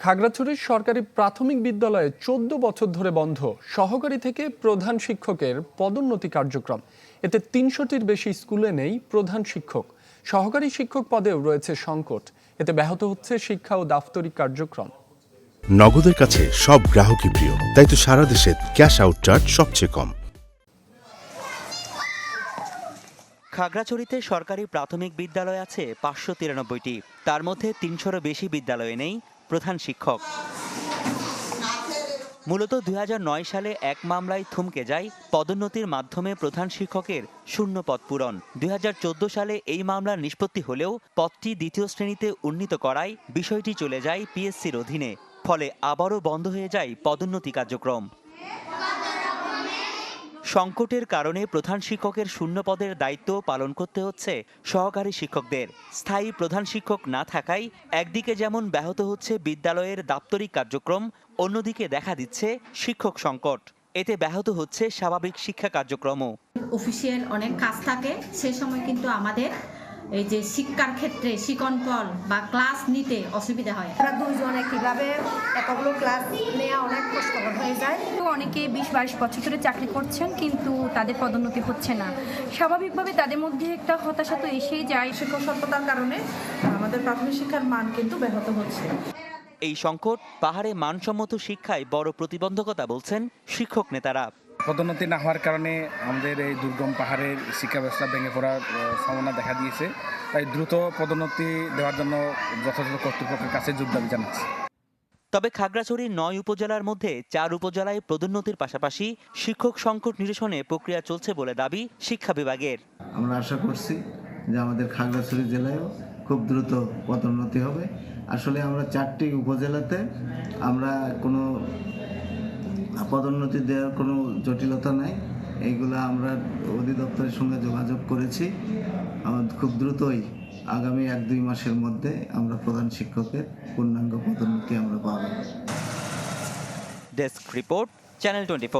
খাগড়াছড়ির সরকারি প্রাথমিক বিদ্যালয়ে চোদ্দ বছর ধরে বন্ধ সহকারী থেকে প্রধান শিক্ষকের পদোন্নতি কার্যক্রম। এতে তিনশোটির বেশি স্কুলে নেই প্রধান শিক্ষক। সহকারী শিক্ষক পদেও রয়েছে সংকট। এতে ব্যাহত হচ্ছে শিক্ষা ও দাপ্তরিক কার্যক্রম। নগদের কাছে সব গ্রাহকই প্রিয় তাই তো সারা দেশে ক্যাশ আউট চার্জ সবচেয়ে কম। খাগড়াছড়িতে সরকারি প্রাথমিক বিদ্যালয় আছে পাঁচশো তিরানব্বইটি। তার মধ্যে তিনশোরও বেশি বিদ্যালয়ে নেই প্রধান শিক্ষক। মূলত দুই হাজার নয় সালে এক মামলায় থমকে যায় পদোন্নতির মাধ্যমে প্রধান শিক্ষকের শূন্য পদ পূরণ। দুই হাজার চৌদ্দ সালে এই মামলার নিষ্পত্তি হলেও পদটি দ্বিতীয় শ্রেণীতে উন্নীত করায় বিষয়টি চলে যায় পিএসসির অধীনে, ফলে আবারও বন্ধ হয়ে যায় পদোন্নতি কার্যক্রম। সংকটের কারণে প্রধান শিক্ষকের শূন্য পদের দায়িত্ব পালন করতে হচ্ছে সহকারী শিক্ষকদের। স্থায়ী প্রধান শিক্ষক না থাকায় একদিকে যেমন ব্যাহত হচ্ছে বিদ্যালয়ের দাপ্তরিক কার্যক্রম অন্যদিকে দেখা দিচ্ছে শিক্ষক সংকট। এতে ব্যাহত হচ্ছে স্বাভাবিক শিক্ষা কার্যক্রমও। অফিসিয়াল অনেক কাজ থাকে সে সময় কিন্তু আমাদের এই যে শিক্ষার ক্ষেত্রে শিকনফল বা ক্লাস নিতে অসুবিধা হয়। তারা দুইজনে কীভাবে এতগুলো ক্লাস নেওয়া অনেক হয়ে যায় তো অনেকে বিশ বাইশ বছর ধরে চাকরি করছেন কিন্তু তাদের পদোন্নতি হচ্ছে না। স্বাভাবিকভাবে তাদের মধ্যে একটা হতাশা তো এসেই যায় শিক্ষক স্বল্পতার কারণে। আমাদের প্রাথমিক শিক্ষার মান কিন্তু ব্যাহত হচ্ছে। এই সংকট পাহাড়ে মানসম্মত শিক্ষায় বড় প্রতিবন্ধকতা বলছেন শিক্ষক নেতারা। পদোন্নতি না হওয়ার কারণে আমাদের এই দুর্গম পাহাড়ের শিক্ষা ব্যবস্থা ভেঙে পড়ার সম্ভাবনা দেখা দিয়েছে। তাই দ্রুত পদোন্নতি দেওয়ার জন্য যথাযথ কর্তৃপক্ষের কাছে যোগ দাবি জানাচ্ছি। তবে খাগড়াছড়ির নয় উপজেলার মধ্যে চার উপজেলায় পদোন্নতির পাশাপাশি শিক্ষক সংকট নিরসনে প্রক্রিয়া চলছে বলে দাবি শিক্ষা বিভাগের। আমরা আশা করছি যে আমাদের খাগড়াছড়ি জেলায়ও খুব দ্রুত পদোন্নতি হবে। আসলে আমরা চারটি উপজেলাতে আমরা কোনো পদোন্নতি দেওয়ার কোনো জটিলতা নাই। এইগুলো আমরা অধিদপ্তরের সঙ্গে যোগাযোগ করেছি। খুব দ্রুতই আগামী এক দুই মাসের মধ্যে আমরা প্রধান শিক্ষকের পূর্ণাঙ্গ পদোন্নতি আমরা পাবো। Desk report channel twenty